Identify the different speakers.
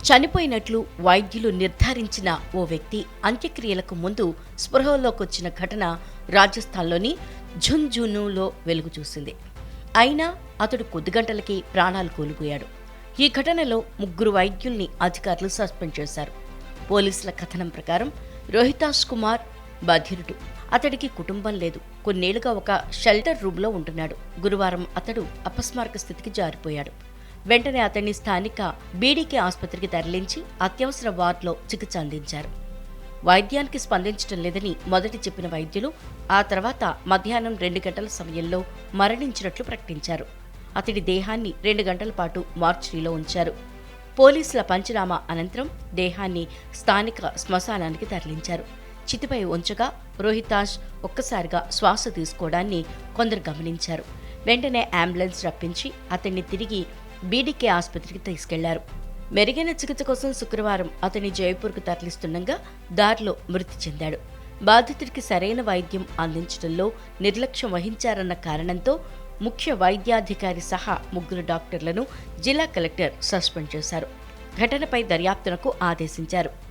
Speaker 1: చనిపోయినట్లు వైద్యులు నిర్ధారించిన ఓ వ్యక్తి అంత్యక్రియలకు ముందు స్పృహలోకొచ్చిన ఘటన రాజస్థాన్లోని ఝుంఝునులో వెలుగు చూసింది. అయినా అతడు కొద్ది గంటలకి ప్రాణాలు కోల్పోయాడు. ఈ ఘటనలో ముగ్గురు వైద్యుల్ని అధికారులు సస్పెండ్ చేశారు. పోలీసుల కథనం ప్రకారం రోహితాష్ కుమార్ బధిరుడు అతడికి కుటుంబం లేదు. కొన్నేళ్ళుగా ఒక షెల్టర్ రూమ్లో ఉంటున్నాడు. గురువారం అతడు అపస్మారక స్థితికి జారిపోయాడు. వెంటనే అతన్ని స్థానిక బీడీకే ఆసుపత్రికి తరలించి అత్యవసర వార్డులో చికిత్స అందించారు. వైద్యానికి స్పందించడం లేదని మొదటి చెప్పిన వైద్యులు ఆ తర్వాత మధ్యాహ్నం రెండు గంటల సమయంలో మరణించినట్లు ప్రకటించారు. అతడి దేహాన్ని రెండు గంటల పాటు మార్చిలో ఉంచారు. పోలీసుల పంచనామా అనంతరం దేహాన్ని స్థానిక శ్మశానానికి తరలించారు. చితిపై ఉంచగా రోహితాష్ ఒక్కసారిగా శ్వాస తీసుకోవడాన్ని కొందరు గమనించారు. వెంటనే అంబులెన్స్ రప్పించి అతన్ని తిరిగి బీడీకే ఆసుపత్రికి తీసుకెళ్ళారు. మెరుగైన చికిత్స కోసం శుక్రవారం అతని జైపూర్కు తరలిస్తుండగా దారిలో మృతి చెందాడు. బాధితుడికి సరైన వైద్యం అందించడంలో నిర్లక్ష్యం వహించారన్న కారణంతో ముఖ్య వైద్యాధికారి సహా ముగ్గురు డాక్టర్లను జిల్లా కలెక్టర్ సస్పెండ్ చేశారు. ఘటనపై దర్యాప్తునకు ఆదేశించారు.